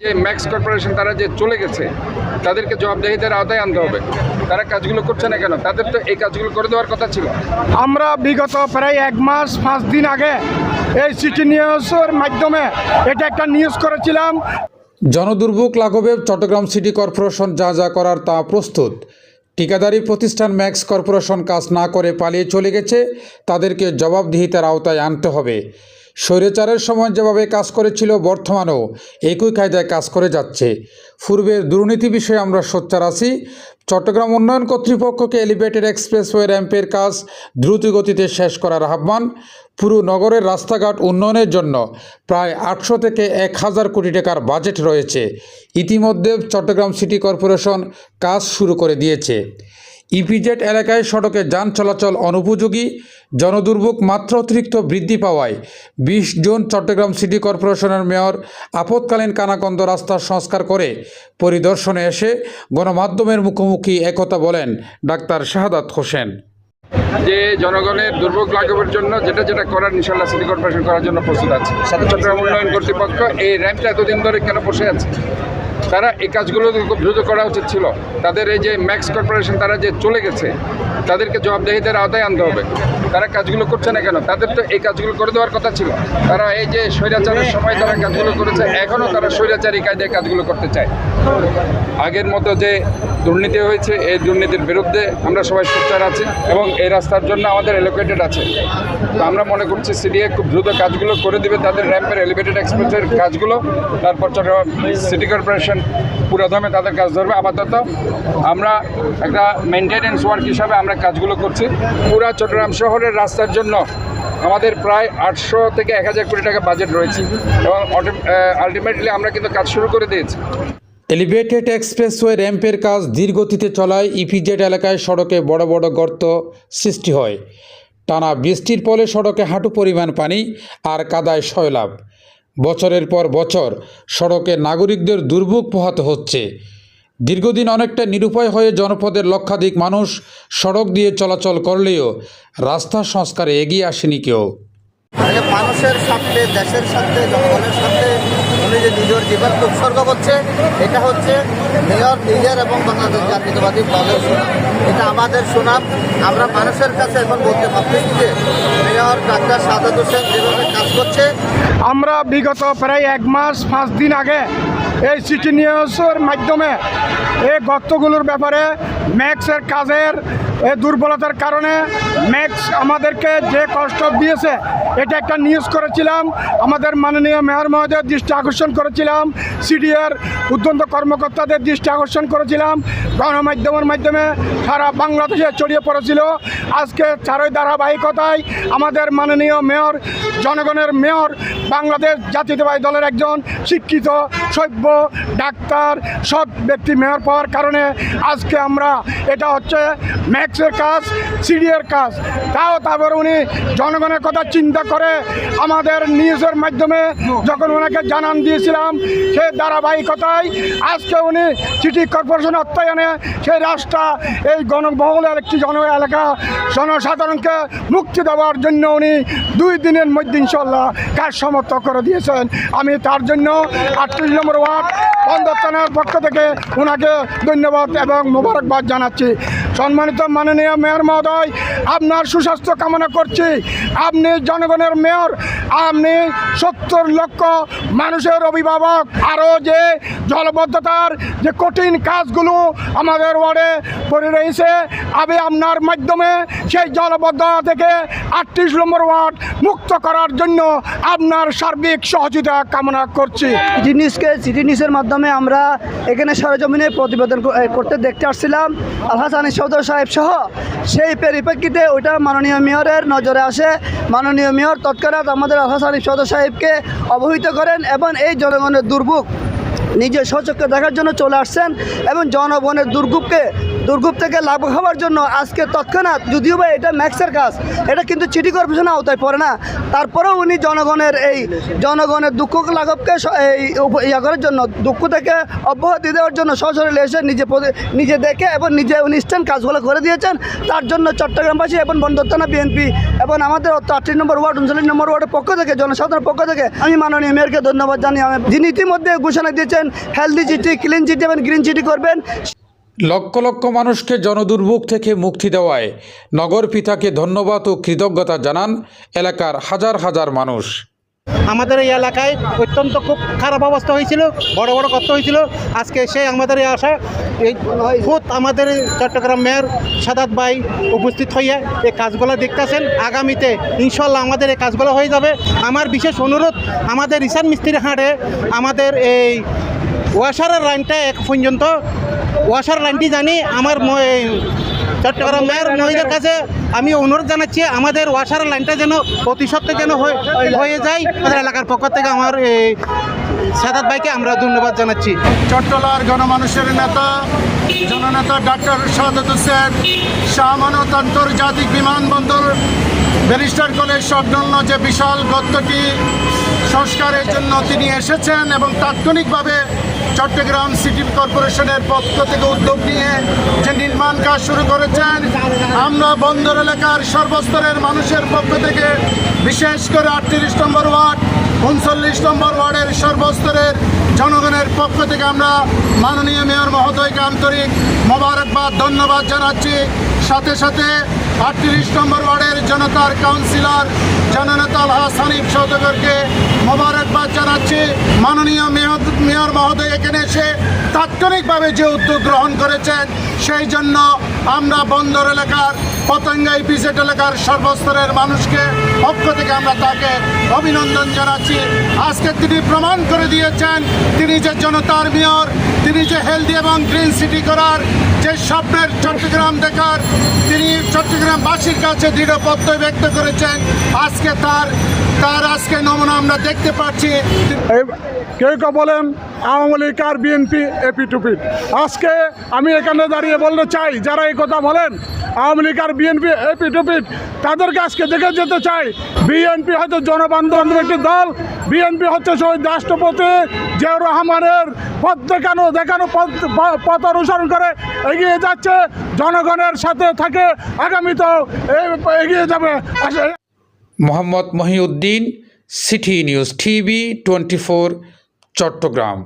যে max corporation তারা যে চলে গেছে তাদেরকে জবাবদেহিতার আওতায় আনতে হবে। তারা কাজগুলো করছে না কেন? তাদের তো এই কাজগুলো করে দেওয়ার কথা ছিল। আমরা বিগত প্রায় এক মাস পাঁচ দিন আগে এই সিটি নিউজের মাধ্যমে এটা একটা নিউজ করেছিলাম। জনদুর্ভোগ লাঘবে চট্টগ্রাম সিটি কর্পোরেশন যা যা করার তা প্রস্তুত। ঠিকাদারি প্রতিষ্ঠান ম্যাক্স কর্পোরেশন কাজ না করে পালিয়ে চলে গেছে তাদেরকে জবাবদিহিতার আওতায় আনতে হবে। স্বৈরাচারের সময় যেভাবে কাজ করেছিল, বর্তমানেও একই কায়দায় কাজ করে যাচ্ছে। পূর্বের দুর্নীতি বিষয়ে আমরা সোচ্চার আছি। চট্টগ্রাম উন্নয়ন কর্তৃপক্ষকে এলিভেটেড এক্সপ্রেসওয়ে র্যাম্পের কাজ দ্রুত গতিতে শেষ করার আহ্বান। পুরো নগরের রাস্তাঘাট উন্নয়নের জন্য প্রায় আটশো থেকে এক হাজার কোটি টাকার বাজেট রয়েছে। ইতিমধ্যে চট্টগ্রাম সিটি কর্পোরেশন কাজ শুরু করে দিয়েছে। ইপিজেড এলাকায় সড়কে যান চলাচল অনুপযোগী জনদুর্ভোগ মাত্রা অতিরিক্ত বৃদ্ধি পাওয়ায় বিশ জুন চট্টগ্রাম সিটি কর্পোরেশনের মেয়র আপৎকালীন কানাকন্দ রাস্তার সংস্কার করে পরিদর্শনে এসে গণমাধ্যমের মুখোমুখি একথা বলেন ডাক্তার শাহাদাত হোসেন। যে জনগণের দুর্ভোগ লাঘবের জন্য যেটা যেটা করার ইনশাল্লাহ সিটি কর্পোরেশন করার জন্য প্রস্তুত আছে। সাথে চট্টগ্রাম উন্নয়ন কর্তৃপক্ষ এই র্যাম্পটা এতদিন ধরে কেন বসে আছে? তারা এই কাজগুলো দ্রুত করা উচিত ছিল। তাদের এই যে ম্যাক্স কর্পোরেশন তারা যে চলে গেছে তাদেরকে জবাবদেহিতার আওতায় আনতে হবে। তারা কাজগুলো করছে না কেন? তাদের তো এই কাজগুলো করে দেওয়ার কথা ছিল। তারা এই যে স্বৈরাচারের সময় তারা কাজগুলো করেছে, এখনও তারা স্বৈরাচারী কায়দায় কাজগুলো করতে চায়। আগের মতো যে দুর্নীতি হয়েছে, এই দুর্নীতির বিরুদ্ধে আমরা সবাই সোচ্চার আছি এবং এই রাস্তার জন্য আমাদের এলোকেটেড আছে। আমরা মনে করছি সিডিএ খুব দ্রুত কাজগুলো করে দিবে, তাদের র্যাম্পের এলিভেটেড এক্সপ্রেসের কাজগুলো, তারপর চট্টগ্রাম সিটি কর্পোরেশন পুরোদমে তাদের কাজ ধরবে। আপাতত আমরা একটা মেনটেনেন্স ওয়ার্ক হিসাবে আমরা কাজগুলো করছি। পুরা চট্টগ্রাম শহরের রাস্তার জন্য আমাদের প্রায় আটশো থেকে এক হাজার কোটি টাকা বাজেট রয়েছে এবং আলটিমেটলি আমরা কিন্তু কাজ শুরু করে দিয়েছি। এলিভেটেড এক্সপ্রেসওয়ে র্যাম্পের কাজ ধীরগতিতে চলায় ইপিজেড এলাকায় সড়কে বড় বড় গর্ত সৃষ্টি হয়। টানা বৃষ্টির ফলে সড়কে হাঁটু পরিমাণ পানি আর কাদায় সয়লাভ বছরের পর বছর সড়কে নাগরিকদের দুর্ভোগ পোহাতে হচ্ছে। দীর্ঘদিন অনেকটা নিরুপায় হয়ে জনপদের লক্ষাধিক মানুষ সড়ক দিয়ে চলাচল করলেও রাস্তা সংস্কারে এগিয়ে আসেনি কেউ। মানুষের সাথে দেশের সাথে জনগণের স্বার্থে উনি যে নিজের জীবনকে উৎসর্গ করছে, এটা হচ্ছে মেয়র নিজের এবং বাংলাদেশ জাতীয়তাবাদী দলের সুনাম। এটা আমাদের সুনাম। আমরা মানুষের কাছে এখন বলতে পারতেছি যে মেয়র ডাক্তার সাদাত হোসেন যেভাবে কাজ করছে, আমরা বিগত প্রায় এক মাস, পাঁচ দিন আগে এই সিটি নিউজের মাধ্যমে এই গর্তগুলোর ব্যাপারে ম্যাক্সের কাজের দুর্বলতার কারণে ম্যাক্স আমাদেরকে যে কষ্ট দিয়েছে, এটা একটা নিউজ করেছিলাম। আমাদের মাননীয় মেয়র মহোদয়ের দৃষ্টি আকর্ষণ করেছিলাম। সিডিএর উদ্যন্ত কর্মকর্তাদের দৃষ্টি আকর্ষণ করেছিলাম। গণমাধ্যমের মাধ্যমে সারা বাংলাদেশে ছড়িয়ে পড়েছিল। আজকে চারই ধারাবাহিকতায় আমাদের মাননীয় মেয়র, জনগণের মেয়র, বাংলাদেশ জাতীয়তাবাদী দলের একজন শিক্ষিত, সভ্য, ডাক্তার সব ব্যক্তি মেয়র পাওয়ার কারণে আজকে আমরা এটা হচ্ছে ম্যাক্সের কাজ, সিডিএর কাজ। তাও তারপর উনি জনগণের কথা চিন্তা করে আমাদের নিউজের মাধ্যমে যখন ওনাকে জানান দিয়েছিলাম সেই ধারাবাহিকতায়, আজকে উনি সিটি কর্পোরেশন অর্থায়নে সেই রাস্তা, এই গণবহুলের একটি জন এলাকা জনসাধারণকে মুক্তি দেওয়ার জন্য উনি দুই দিনের মধ্যে ইনশাল্লাহ কাজ সমর্থ করে দিয়েছেন। আমি তার জন্য আটত্রিশ নম্বর ওয়ার্ড বন্দর পক্ষ থেকে ওনাকে ধন্যবাদ এবং মোবারকবাদ জানাচ্ছি। সম্মানিত মাননীয় মেয়র মহোদয়, আপনার সুস্বাস্থ্য কামনা করছি। আপনি জনগণের মেয়র, আপনি সত্তর লক্ষ মানুষের অভিভাবক। আরও যে জলবদ্ধতার যে কঠিন কাজগুলো আমাদের ওয়ার্ডে পড়ে রয়েছে, আমি আপনার মাধ্যমে সেই জলবদ্ধতা থেকে আটত্রিশ নম্বর ওয়ার্ড মুক্ত করার জন্য আপনার সার্বিক সহযোগিতা কামনা করছি। সিটি নিউজকে সিটি নিউজের মাধ্যমে আমরা এখানে সরেজমিনে প্রতিবেদন করতে দেখতে আসছিলাম। আল আলহাসানি সৌদর সাহেব সহ সেই পরিপ্রেক্ষিতে ওইটা মাননীয় মেয়রের নজরে আসে। মাননীয় মেয়র তৎক্ষণাৎ আমাদের আল আলহাসানি সৌদর সাহেবকে অবহিত করেন এবং এই জনগণের দুর্ভোগ নিজের সচক্ষে দেখার জন্য চলে আসছেন এবং জনগণের দুর্ভোগকে দুর্ভোগ থেকে লাভ হওয়ার জন্য আজকে তৎক্ষণাৎ, যদিও বা এটা ম্যাক্সের কাজ, এটা কিন্তু সিটি কর্পোরেশনের আওতায় পড়ে না। তারপরেও উনি জনগণের এই জনগণের দুঃখ লাঘবকে এই ইয়া করার জন্য, দুঃখ থেকে অব্যাহতি দেওয়ার জন্য সশরীরে এসে নিজে নিজে দেখে এবং নিজে উনি স্ট্যান্ড কাজগুলো করে দিয়েছেন। তার জন্য চট্টগ্রামবাসী এবং বন্দর থানা বিএনপি এবং আমাদের আটত্রিশ নম্বর ওয়ার্ড, উনচল্লিশ নম্বর ওয়ার্ডের পক্ষ থেকে, জনসাধারণের পক্ষ থেকে আমি মাননীয় মেয়রকে ধন্যবাদ জানি আমি যিনি ইতিমধ্যে ঘোষণা দিয়েছেন হেলদি চিঠি ক্লিন চিঠি এবং গ্রিন চিঠি করবেন। লক্ষ লক্ষ মানুষকে জনদুর্ভোগ থেকে মুক্তি দেওয়ায় নগর পিতাকে ধন্যবাদ ও কৃতজ্ঞতা জানান এলাকার হাজার হাজার মানুষ। আমাদের এই এলাকায় অত্যন্ত খুব খারাপ অবস্থা হয়েছিল, বড় বড় কষ্ট হয়েছিল। আজকে সে আমাদের এই আশা, এই খুদ আমাদের চট্টগ্রাম মেয়র সাদাত ভাই উপস্থিত হইয়া এই কাজগুলো দেখতেছেন। আগামীতে ইনশাল্লাহ আমাদের এই কাজগুলো হয়ে যাবে। আমার বিশেষ অনুরোধ, আমাদের ইসান মিস্ত্রি হাটে আমাদের এই ওয়াশারের লাইনটা এক পর্যন্ত ওয়াশার লাইনটি জানি, আমার ম- এই চট্টগ্রাম মেয়র মহিলার কাছে আমি অনুরোধ জানাচ্ছি, আমাদের ওয়াশার লাইনটা যেন অতি সত্ত্বে যেন হয়ে- যায়। আমাদের এলাকার পক্ষ থেকে আমার এই সাদাত ভাইকে আমরা ধন্যবাদ জানাচ্ছি। চট্টলার গণমানুষের নেতা, জননেতা ডাক্তার সাদত হোসেন শাহ মানত আন্তর্জাতিক বিমানবন্দর, ব্যারিস্টার কলেজ সংলগ্ন যে বিশাল গর্তটি সংস্কারের জন্য তিনি এসেছেন এবং তাৎক্ষণিকভাবে চট্টগ্রাম সিটি কর্পোরেশনের পক্ষ থেকে উদ্যোগ নিয়ে যে নির্মাণ কাজ শুরু করেছেন, আমরা বন্দর এলাকার সর্বস্তরের মানুষের পক্ষ থেকে বিশেষ করে আটত্রিশ নম্বর ওয়ার্ড, উনচল্লিশ নম্বর ওয়ার্ডের সর্বস্তরের জনগণের পক্ষ থেকে আমরা মাননীয় মেয়র মহোদয়কে আন্তরিক মোবারকবাদ, ধন্যবাদ জানাচ্ছি। সাথে সাথে আটত্রিশ নম্বর ওয়ার্ডের জনতার কাউন্সিলর জননেতা আলহাস হানিফ সৌদাগরকে মোবারকবাদ জানাচ্ছি। মাননীয় মেয়র মেয়র মহোদয়, এখানে এসে তাৎক্ষণিকভাবে যে উদ্যোগ গ্রহণ করেছেন, সেই জন্য আমরা বন্দর এলাকার, পতঙ্গা ইপিজেড এলাকার সর্বস্তরের মানুষকে পক্ষ থেকে আমরা তাকে অভিনন্দন জানাচ্ছি। আজকে তিনি প্রমাণ করে দিয়েছেন, তিনি যে জনতার মেয়র, তিনি যে হেলদি এবং গ্রিন সিটি করার যে স্বপ্নের চট্টগ্রাম দেখার তিনি চট্টগ্রামবাসীর কাছে দৃঢ় প্রত্যয় ব্যক্ত করেছেন। আজকে তার তার আজকে নমুনা আমরা দেখতে পাচ্ছি। কেউ কেউ বলেন আওয়ামী লীগ আর বিএনপি এপি টুপি আজকে আমি এখানে দাঁড়িয়ে বলতে চাই, যারা এই কথা বলেন, আওয়ামী লীগ আর বিএনপি এপি টুপি তাদেরকে আজকে দেখে যেতে চাই। বিএনপি হয়তো জনবান্ধব একটি দল, বিএনপি হচ্ছে শহীদ রাষ্ট্রপতি জিয়াউর রহমানের পথ দেখানো দেখানো পথ অনুসরণ করে এগিয়ে যাচ্ছে, জনগণের সাথে থাকে, আগামীতেও এগিয়ে যাবে। Mohammad Mohiuddin City News TV twenty four Chattogram